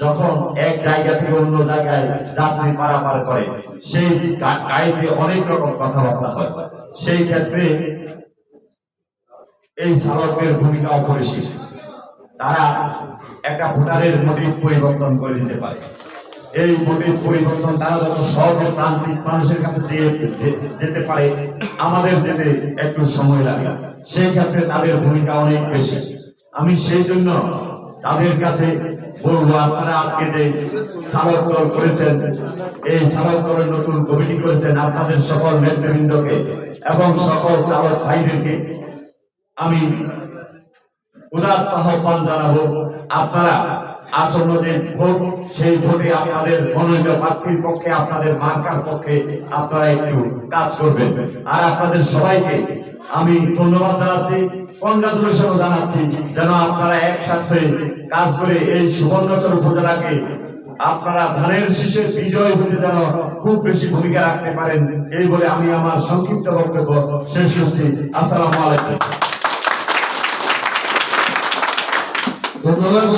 যখন এক জায়গা থেকে অন্য জায়গায় যাত্রী পারাপার করে, সেই গাড়িতে অনেক রকম কথাবার্তা হয়। সেই ক্ষেত্রে এই চালকের ভূমিকা অপরিসীম তারা একটা ভোটারের মোটিভ পরিবর্তন করে দিতে পারে। এই মোটিভ পরিবর্তন তারা যত সহজে প্রান্তিক মানুষের কাছে যেতে পারে, আমাদের যেতে একটু সময় লাগে। সেই ক্ষেত্রে তাদের ভূমিকা অনেক বেশি। আমি সেই জন্য তাদের কাছে বলব, আপনারা আজকে যে করেছেন, এই নতুন কমিটি করেছেন আপনাদের সকল নেতৃবৃন্দকে এবং সকল চালক ভাইদেরকে, আমি আহ্বান জানাব, আপনারা আসন্ন যে ভোট, সেই ভোটে আপনাদের প্রার্থীর পক্ষে, আপনাদের মার্কার পক্ষে আপনারা একটু কাজ করবেন। আর আপনাদের সবাইকে আমি ধন্যবাদ জানাচ্ছি কংগ্রাচুলেশন জানাচ্ছি যেন আপনারা একসাথে কাজ করে এই সুবর্ণচর উপজেলাকে আপনারা ধানের শীষের বিজয় হতে যেন খুব বেশি ভূমিকা রাখতে পারেন। এই বলে আমি আমার সংক্ষিপ্ত বক্তব্য শেষ করছি। আসসালামু আলাইকুম। ধন্যবাদ।